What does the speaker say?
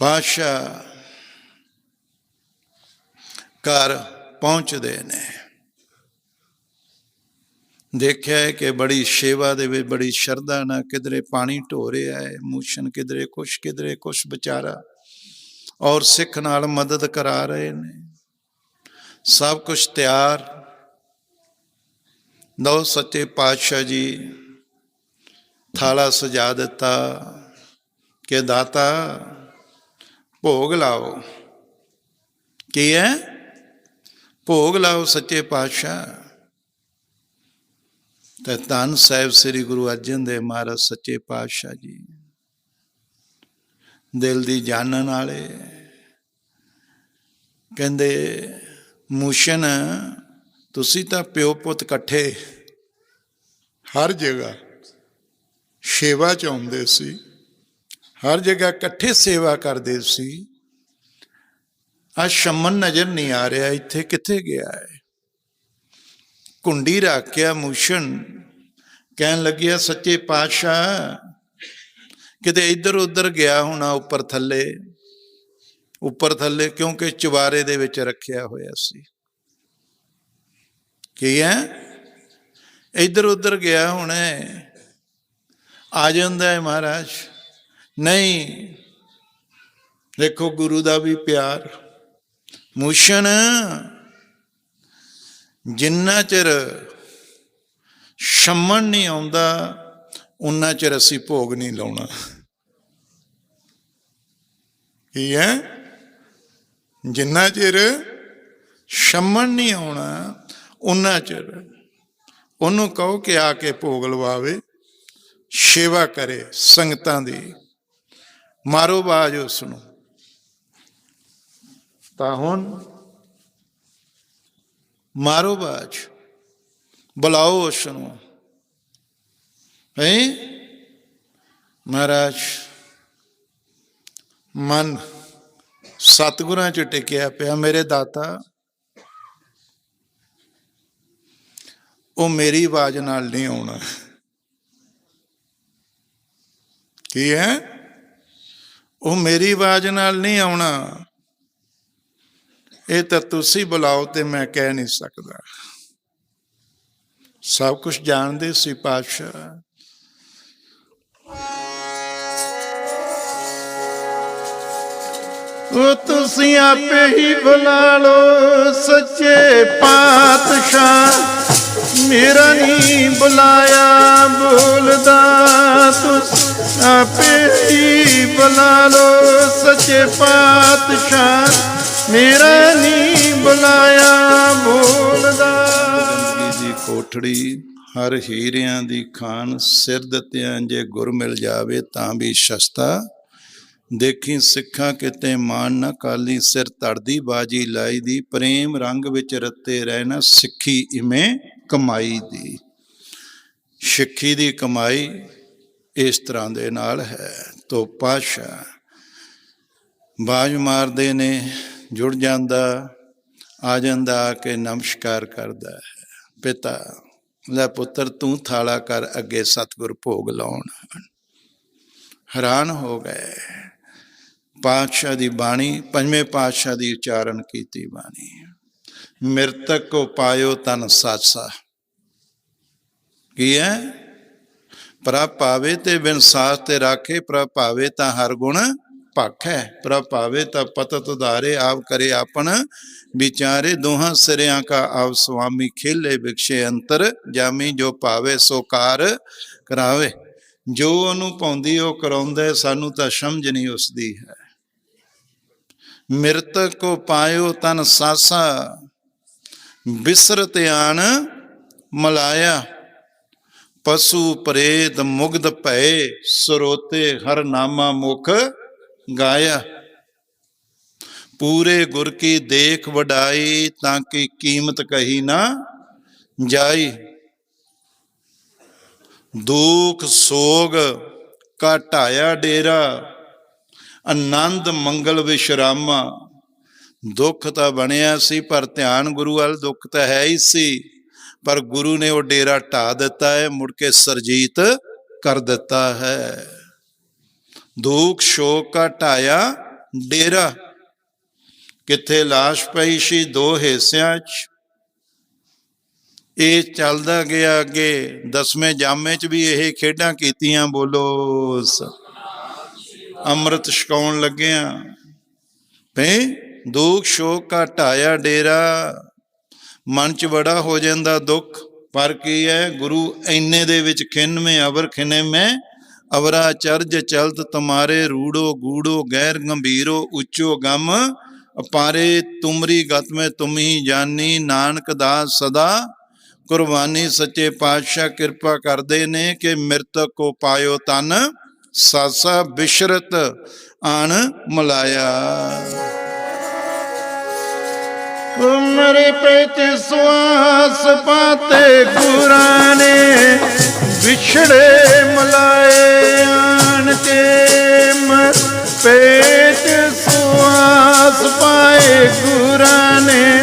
ਪਾਸ਼ਾ ਘਰ ਪਹੁੰਚਦੇ ਨੇ। ਦੇਖਿਆ ਹੈ ਕਿ ਬੜੀ ਸੇਵਾ ਦੇ ਵਿੱਚ ਬੜੀ ਸ਼ਰਧਾ ਨਾਲ ਕਿਧਰੇ ਪਾਣੀ ਢੋ ਰਿਹਾ ਹੈ, ਮੂਸ਼ਨ ਕਿਧਰੇ ਕੁਛ ਕਿਧਰੇ ਕੁਛ ਵਿਚਾਰਾ ਔਰ ਸਿੱਖ ਨਾਲ ਮਦਦ ਕਰਾ ਰਹੇ ਨੇ। ਸਭ ਕੁਝ ਤਿਆਰ। ਨੌ ਸੱਚੇ ਪਾਤਸ਼ਾਹ ਜੀ, ਥਾਲਾ ਸਜਾ ਦਿੱਤਾ ਕਿ ਦਾਤਾ ਭੋਗ ਲਾਓ। ਕੀ ਹੈ? ਭੋਗ ਲਾਓ ਸੱਚੇ ਪਾਤਸ਼ਾਹ। ਤਾਂ ਧੰਨ ਸਾਹਿਬ ਸ੍ਰੀ ਗੁਰੂ ਅਰਜਨ ਦੇਵ ਮਹਾਰਾਜ, ਸੱਚੇ ਪਾਤਸ਼ਾਹ ਜੀ। ਦਿਲ ਦੀ ਜਾਣਨ ਵਾਲੇ। ਕਹਿੰਦੇ, ਮੂਸ਼ਨ, ਤੁਸੀਂ ਤਾਂ ਪਿਓ ਪੁੱਤ ਇਕੱਠੇ। ਹਰ ਜਗ੍ਹਾ ਸੇਵਾ ਚ ਆਉਂਦੇ ਸੀ। ਹਰ ਜਗ੍ਹਾ ਇਕੱਠੇ ਸੇਵਾ ਕਰਦੇ ਸੀ। ਆ ਸ਼ਮਨ ਨਜ਼ਰ ਨਹੀਂ ਆ ਰਿਹਾ, ਇੱਥੇ ਕਿੱਥੇ ਗਿਆ ਹੈ? ਕੁੰਡੀ ਰੱਖਿਆ ਮੂਸ਼ਨ ਕਹਿਣ ਲੱਗਿਆ, ਸੱਚੇ ਪਾਤਸ਼ਾਹ, ਕਿਤੇ ਇੱਧਰ ਉੱਧਰ ਗਿਆ ਹੋਣਾ ਉੱਪਰ ਥੱਲੇ? ਉੱਪਰ ਥੱਲੇ ਕਿਉਂਕਿ ਚਵਾਰੇ ਦੇ ਵਿੱਚ ਰੱਖਿਆ ਹੋਇਆ ਸੀ। ਕੀ ਹੈ? ਇੱਧਰ ਉੱਧਰ ਗਿਆ ਹੋਣਾ ਆ ਜਾਂਦਾ ਹੈ ਮਹਾਰਾਜ। ਨਹੀਂ। ਦੇਖੋ ਗੁਰੂ ਦਾ ਵੀ ਪਿਆਰ। ਮੂਸ਼ਨ ਜਿੰਨਾ ਚਿਰ ਸ਼ਮਣ ਨਹੀਂ ਆਉਂਦਾ ਉਨਾ ਚਿਰ ਅਸੀਂ ਭੋਗ ਨਹੀਂ ਲਾਉਣਾ। ਕੀ ਹੈ? ਜਿੰਨਾ ਚਿਰ ਸ਼ਮਣ ਨਹੀਂ ਆਉਣਾ ਉਨਾ ਚਿਰ ਉਹਨੂੰ ਕਹੋ ਕਿ ਆ ਕੇ ਭੋਗ ਲਵਾਵੇ, ਸੇਵਾ ਕਰੇ ਸੰਗਤਾਂ ਦੀ। ਮਾਰੋ ਬਾਜ ਉਸ ਨੂੰ ਤਾਂ ਹੁਣ ਮਾਰੋ ਬਾਜ ਬੁਲਾਓ ਉਸ ਨੂੰ ਹੈ? ਮਹਾਰਾਜ, ਮਨ ਸਤਿਗੁਰਾਂ ਚ ਟਿਕਿਆ ਪਿਆ ਮੇਰੇ ਦਾਤਾ। ਉਹ ਮੇਰੀ ਆਵਾਜ਼ ਨਾਲ ਨਹੀਂ ਆਉਣਾ। ਕੀ ਹੈ? ਉਹ ਮੇਰੀ ਆਵਾਜ਼ ਨਾਲ ਨਹੀਂ ਆਉਣਾ। ਇਹ ਤਾਂ ਤੁਸੀਂ ਬੁਲਾਓ ਤੇ ਮੈਂ ਕਹਿ ਨਹੀਂ ਸਕਦਾ। ਸਭ ਕੁਝ ਜਾਣਦੇ ਸੀ ਪਾਤਸ਼ਾਹ। ਉਹ ਤੁਸੀਂ ਆਪੇ ਹੀ ਬੁਲਾ ਲੋ ਸੱਚੇ ਪਾਤਸ਼ਾਹ। ਮੇਰਾ ਨਹੀਂ ਬੁਲਾਇਆ ਬੋਲਦਾ ਤੁਸੀਂ। ਆਪੇ ਹੀ ਬੁਲਾ ਲੋ ਸੱਚੇ ਪਾਤਸ਼ਾਹ। ਮੇਰਾ ਨਹੀਂ ਬੁਲਾਇਆ ਬੋਲਦਾ ਜ਼ਿੰਦਗੀ ਦੀ ਕੋਠੜੀ ਹਰ ਹੀਰਿਆਂ ਦੀ ਖਾਨ ਸਿਰ ਦਿੱਤਿਆਂ ਜੇ ਗੁਰ ਮਿਲ ਜਾਵੇ ਤਾਂ ਵੀ ਸਸਤਾ। ਦੇਖੀ ਸਿੱਖਾਂ ਕਿਤੇ ਮਾਨ ਨਾ ਕਾਲੀ, ਸਿਰ ਤੜਦੀ ਬਾਜੀ ਲਾਈ ਦੀ ਪ੍ਰੇਮ ਰੰਗ ਵਿੱਚ ਰੱਤੇ ਰਹਿਣਾ ਸਿੱਖੀ ਇਵੇਂ ਕਮਾਈ ਦੀ। ਸਿੱਖੀ ਦੀ ਕਮਾਈ ਇਸ ਤਰ੍ਹਾਂ ਦੇ ਨਾਲ ਹੈ। ਤੋ ਪਾਸ਼ਾ ਬਾਜ ਮਾਰਦੇ ਨੇ, ਜੁੜ ਜਾਂਦਾ, ਆ ਜਾਂਦਾ, ਆ ਕੇ ਨਮਸਕਾਰ ਕਰਦਾ ਹੈ। ਪਿਤਾ, ਲੈ ਪੁੱਤਰ, ਤੂੰ ਥਾਲਾ ਕਰ ਅੱਗੇ ਸਤਿਗੁਰ ਭੋਗ ਲਾਉਣ। ਹੈਰਾਨ ਹੋ ਗਏ। ਪਾਤਸ਼ਾਹ ਦੀ ਬਾਣੀ, ਪੰਜਵੇਂ ਪਾਤਸ਼ਾਹ ਦੀ ਉਚਾਰਨ ਕੀਤੀ ਬਾਣੀ। ਮਿਰਤਕ ਕੋ ਪਾਇਓ ਤਨ ਸਾਸਾ ਕੀ ਹੈ? ਪ੍ਰਭ ਭਾਵੇ ਤੇ ਬਿਨ ਤੇ ਰਾਖੇ, ਪ੍ਰਭ ਭਾਵੇ ਤਾਂ ਹਰ ਗੁਣ ਭਖੈ ਪ੍ਰਭ ਪਾਵੇ ਤਾਂ ਪਤਤ ਉਧਾਰੇ ਆਪ ਕਰੇ ਆਪਣ ਵਿਚਾਰੇ। ਦੋਹਾਂ ਸਿਰਿਆਂ ਕਾ ਆਪ ਸੁਆਮੀ ਖੇਲੇ ਵਿਖਸ਼ੇ ਅੰਤਰ, ਜਾਮੀ ਜੋ ਪਾਵੇ ਸੋ ਕਾਰ ਕਰਾਵੇ। ਜੋ ਉਹਨੂੰ ਪਾਉਂਦੀ, ਉਹ ਕਰਾਉਂਦਾ, ਸਾਨੂੰ ਤਾਂ ਸਮਝ ਨਹੀਂ ਉਸਦੀ ਹੈ। ਮਿਰਤਕ ਕੋ ਪਾਇਓ ਤਨ ਸਾਸਾ ਬਿਸਰਤ ਆਣ ਮਲਾਇਆ। ਪਸ਼ੂ ਪ੍ਰੇਤ ਮੁਗਧ ਭਏ, ਸਰੋਤੇ ਹਰ ਨਾਮਾ ਮੁਖ ਗਾਇਆ। ਪੂਰੇ ਗੁਰ ਕੀ ਦੇਖ ਵਡਾਈ, ਤਾਂ ਕਿ ਕੀਮਤ ਕਹੀ ਨਾ ਜਾਈ। ਦੁਖ ਸੋਗ ਕਾ ਢਾਇਆ ਡੇਰਾ, ਆਨੰਦ ਮੰਗਲ ਵਿਸ਼ਰਾਮਾ। ਦੁੱਖ ਤਾਂ ਬਣਿਆ ਸੀ, ਪਰ ਧਿਆਨ ਗੁਰੂ ਵੱਲ ਦੁੱਖ ਤਾਂ ਹੈ ਹੀ ਸੀ। ਪਰ ਗੁਰੂ ਨੇ ਉਹ ਡੇਰਾ ਢਾ ਦਿੱਤਾ ਹੈ, ਮੁੜ ਕੇ ਸਰਜੀਤ ਕਰ ਦਿੱਤਾ ਹੈ। ਦੁੱਖ ਸ਼ੋਕ ਕਾ ਢਾਇਆ ਡੇਰਾ, ਕਿੱਥੇ ਲਾਸ਼ ਪਈ ਸੀ ਦੋ ਹਿੱਸਿਆਂ 'ਚ। ਇਹ ਚੱਲਦਾ ਗਿਆ ਅੱਗੇ, ਦਸਵੇਂ ਜਾਮੇ 'ਚ ਵੀ ਇਹ ਖੇਡਾਂ ਕੀਤੀਆਂ, ਬੋਲੋ ਅੰਮ੍ਰਿਤ ਛਕਾਉਣ ਲੱਗਿਆ। ਭਈ ਦੁੱਖ ਸ਼ੋਕ ਘਟਾਇਆ ਡੇਰਾ। ਮਨ 'ਚ ਬੜਾ ਹੋ ਜਾਂਦਾ ਦੁੱਖ, ਪਰ ਕੀ ਹੈ ਗੁਰੂ ਐਨੇ ਦੇ ਵਿੱਚ ਖਿੰਨਵੇਂ ਅਵਰ ਖਿਨੇ ਮੈਂ, ਅਵਰਾ ਚਰਜ ਚਲਤ ਤੁਮਾਰੇ ਰੂੜੋ ਗੂੜੋ ਗੈਰ ਗੰਭੀਰੋ ਉੱਚੋ ਗਮ, ਅਪਾਰੇ ਤੁਮਰੀ ਗਤ ਮੈਂ ਤੁਮਹੀ ਜਾਨੀ, ਨਾਨਕ ਦਾਸ ਸਦਾ, ਕੁਰਬਾਨੀ ਸੱਚੇ ਪਾਤਸ਼ਾਹ ਕਿਰਪਾ ਕਰਦੇ ਨੇ ਕਿ ਮਿਰਤਕ ਕੋ ਪਾਇਓ ਤਨ, ਸਾਸਾ ਬਿਸ਼ਰਤ ਆਣ ਮਲਾਇਆ। ਕੁਮਰੇ ਪੇਚ ਸਵਾਸ ਪਾਤੇ ਗੁਰਾਂ ਨੇ ਵਿਛੜੇ ਮਲਾਏ ਆਣ ਕੇ ਮਰ ਪੇਚ ਸਵਾਸ ਪਾਏ ਗੁਰਾਂ ਨੇ